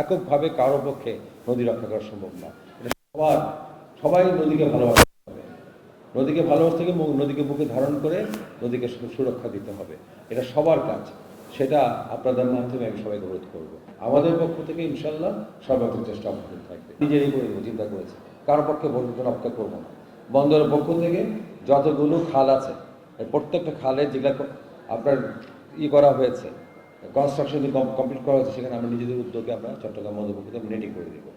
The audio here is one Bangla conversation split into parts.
এককভাবে কারও পক্ষে নদী রক্ষা করা সম্ভব না। এটা সবার, সবাই নদীকে ভালোবাসতে হবে। নদীকে ভালোবাসতে এবং নদীকে বুকে ধারণ করে নদীকে সুরক্ষা দিতে হবে। এটা সবার কাজ। সেটা আপনাদের মাধ্যমে আমি সবাইকে অনুরোধ করব। আমাদের পক্ষ থেকে ইনশাল্লাহ সর্বাত্মক চেষ্টা অব্যাহত থাকবে। নিজেরই করে চিন্তা করেছে কারও পক্ষে জন্য অপেক্ষা করব না। বন্দরের পক্ষ থেকে যতগুলো খাল আছে, প্রত্যেকটা খালে যেগুলো আপনার ই করা হয়েছে কনস্ট্রাকশন যদি কমপ্লিট করা হয়েছে, সেখানে আমরা নিজেদের উদ্যোগে আমরা চট্টগ্রাম থেকে নেটিং করে দেবো।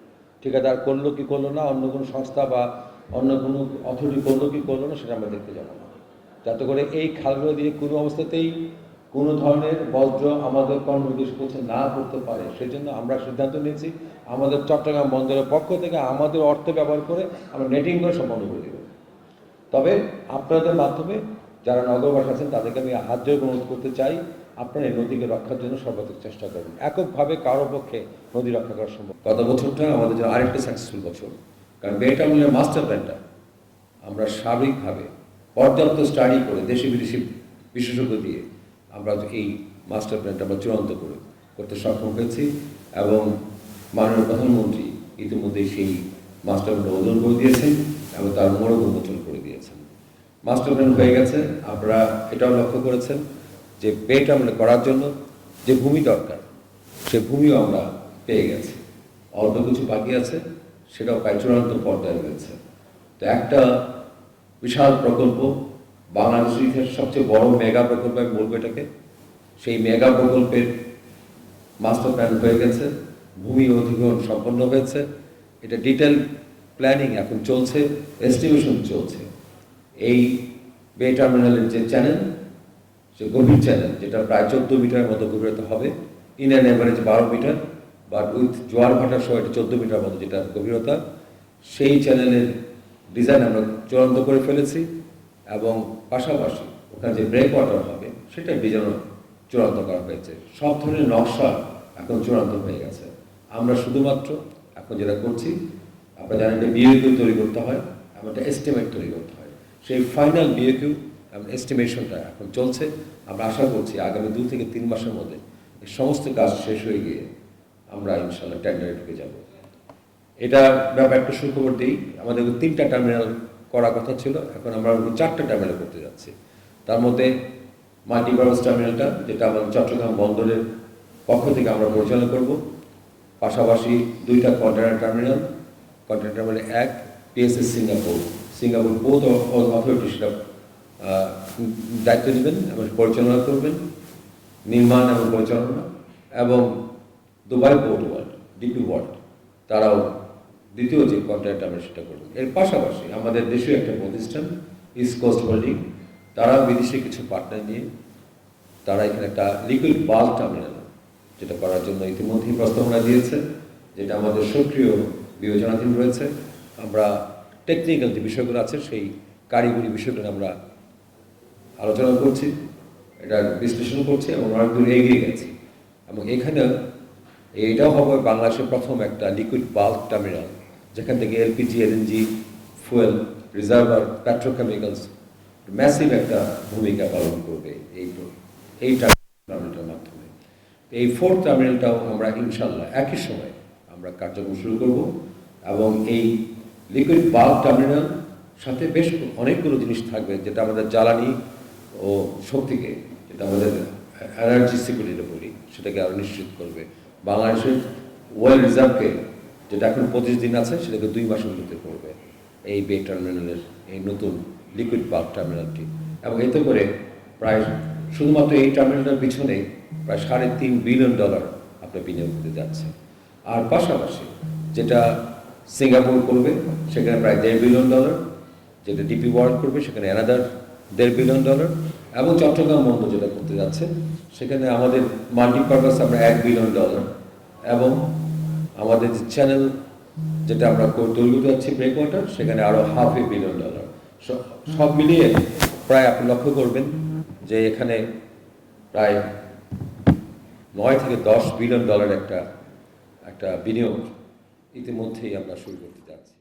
ঠিকাদার করল কি করল না, অন্য কোনো সংস্থা বা অন্য কোনো অথরিটি করল কি করল না, সেটা আমরা দেখতে যাব। না যাতে করে এই খালগুলো দিয়ে কোনো অবস্থাতেই কোনো ধরনের বজ্র আমাদের কর্মবিদেশ করছে না করতে পারে সেই জন্য আমরা সিদ্ধান্ত নিয়েছি, আমাদের চট্টগ্রাম বন্দরের পক্ষ থেকে আমাদের অর্থ ব্যবহার করে আমরা নেটিং করে সম্পন্ন করে দেবো। তবে আপনাদের মাধ্যমে যারা নগরবাসী আছেন, তাদেরকে আমি হাত জোর অনুরোধ করতে চাই, আপনারা এই নদীকে রক্ষার জন্য সর্বাধিক চেষ্টা করবেন এককভাবে কারও পক্ষে নদী রক্ষা করা সম্ভব গত বছরটা আমাদের জন্য আরেকটা সাকসেসফুল বছর। কারণ বেটামলের মাস্টার প্ল্যানটা আমরা সার্বিকভাবে পর্যাপ্ত স্টাডি করে দেশি বিদেশি বিশেষজ্ঞ দিয়ে আমরা এই মাস্টার প্ল্যানটা আমরা চূড়ান্ত করে করতে সক্ষম হয়েছি এবং মাননীয় প্রধানমন্ত্রী ইতিমধ্যে সেই মাস্টার প্ল্যান অনুমোদন করে দিয়েছেন এবং তার মোড়ক উন্মোচন করে মাস্টার প্ল্যান হয়ে গেছে। আমরা এটাও লক্ষ্য করেছেন যে বেট আমরা করার জন্য যে ভূমি দরকার, সে ভূমিও আমরা পেয়ে গেছি। অল্প কিছু বাকি আছে, সেটাও প্রায় চূড়ান্ত পর্যায়ে রয়েছে। তো একটা বিশাল প্রকল্প বাংলাদেশের ইতিহাসের সবচেয়ে বড় মেগা প্রকল্প আমি বলব এটাকে। সেই মেগা প্রকল্পের মাস্টার প্ল্যান হয়ে গেছে, ভূমি অধিগ্রহণ সম্পন্ন হয়েছে। এটা ডিটেল প্ল্যানিং এখন চলছে এস্টিমেশন চলছে। এই বে টার্মিনালের যে চ্যানেল সে গভীর চ্যানেল যেটা প্রায় চোদ্দ মিটারের মতো গভীরতা হবে ইন অ্যান এভারেজ বারো মিটার বাট উইথ জোয়ার ভাটার সময় এটা চোদ্দ মিটার মতো যেটা গভীরতা, সেই চ্যানেলের ডিজাইন আমরা চূড়ান্ত করে ফেলেছি, এবং পাশাপাশি ওখানে যে ব্রেক ওয়াটার হবে সেটা ডিজাইন চূড়ান্ত করা হয়েছে। সব ধরনের নকশা এখন চূড়ান্ত হয়ে গেছে। আমরা শুধুমাত্র এখন যেটা করছি, আপনারা জানেন যে বিএকিউ তৈরি করতে হয় এবং একটা এস্টিমেট তৈরি করতে হয়। সেই ফাইনাল বিএকিউ এস্টিমেশনটা এখন চলছে। আমরা আশা করছি আগামী দু থেকে তিন মাসের মধ্যে এই সমস্ত কাজ শেষ হয়ে গিয়ে আমরা ইনশাল্লাহ টেন্ডারে ঢুকে যাব। এটা ব্যাপার একটা সুখবর দিই, আমাদের তিনটা টার্মিনাল করার কথা ছিল, এখন আমরা চারটা টার্মিনাল করতে যাচ্ছি। তার মধ্যে মাল্টিপারপাস টার্মিনালটা যেটা আমাদের চট্টগ্রাম বন্দরের পক্ষ থেকে আমরা পরিচালনা করব। পাশাপাশি দুইটা কন্টেনার টার্মিনাল কন্টেনার টার্মিনাল এক PSS Singapore Singapore port authority দায়িত্ব নেবেন এবং পরিচালনা করবেন। নির্মাণ এবং পরিচালনা এবং Dubai port world DP world তারাও দ্বিতীয় যে কন্ট্রাক্ট আমরা সেটা করবেন। এর পাশাপাশি আমাদের দেশীয় একটা প্রতিষ্ঠান ইস্ট কোস্ট হোল্ডিং তারা বিদেশে কিছু পার্টনার নিয়ে তারা এখানে একটা লিকুইড বাল্ক টার্মিনাল যেটা করার জন্য ইতিমধ্যেই প্রস্তাবনা দিয়েছে, যেটা আমাদের সক্রিয় বিবেচনাধীন রয়েছে। আমরা টেকনিক্যাল যে বিষয়গুলো আছে, সেই কারিগরি বিষয়গুলো আমরা আলোচনা করছি, এটা বিশ্লেষণ করছি এবং অনেক দূর এগিয়ে গেছি। এবং এখানে এটাও হবে বাংলাদেশের প্রথম একটা লিকুইড বাল্ক টার্মিনাল যেখান থেকে LPG LNG fuel reservoir petrochemicals massive একটা ভূমিকা পালন করবে এই এই টার্মিনালটার মাধ্যমে। এই ফোর্থ টার্মিনালটাও আমরা ইনশাল্লাহ একই সময় আমরা কার্যক্রম শুরু করব এবং এই লিকুইড বাল্ক টার্মিনাল সাথে বেশ অনেকগুলো জিনিস থাকবে, যেটা আমাদের জ্বালানি ও শক্তিকে, যেটা আমাদের এনার্জি সিকিউরিটি বলি সেটাকে আরও নিশ্চিত করবে। বাংলাদেশের ওয়েল রিজার্ভকে যেটা এখন পঁচিশ দিন আছে, সেটাকে দুই মাসের মধ্যে করবে এই বে টার্মিনালের এই নতুন লিকুইড বাল্ক টার্মিনালটি এবং এতে করে প্রায় শুধুমাত্র এই টার্মিনালটার পিছনে প্রায় সাড়ে তিন বিলিয়ন ডলার আপনার বিনিয়োগ করতে যাচ্ছে। আর পাশাপাশি যেটা সিঙ্গাপুর করবে, সেখানে প্রায় দেড় বিলিয়ন ডলার যেটা ডিপি ওয়ার্ল্ড করবে, সেখানে অ্যানাদার দেড় বিলিয়ন ডলার এবং চট্টগ্রাম বন্দর যেটা করতে যাচ্ছে, সেখানে আমাদের মাল্টিপারপাস আমরা এক বিলিয়ন ডলার এবং আমাদের যে চ্যানেল যেটা আমরা তৈরি করতে যাচ্ছি ব্রেক ওয়াটার সেখানে আরও হাফ এ বিলিয়ন ডলার সব মিলিয়ে প্রায় আপনি লক্ষ্য করবেন যে এখানে প্রায় নয় থেকে দশ বিলিয়ন ডলার একটা একটা বিনিয়োগ ইতিমধ্যেই আমরা শুরু করতে যাচ্ছি।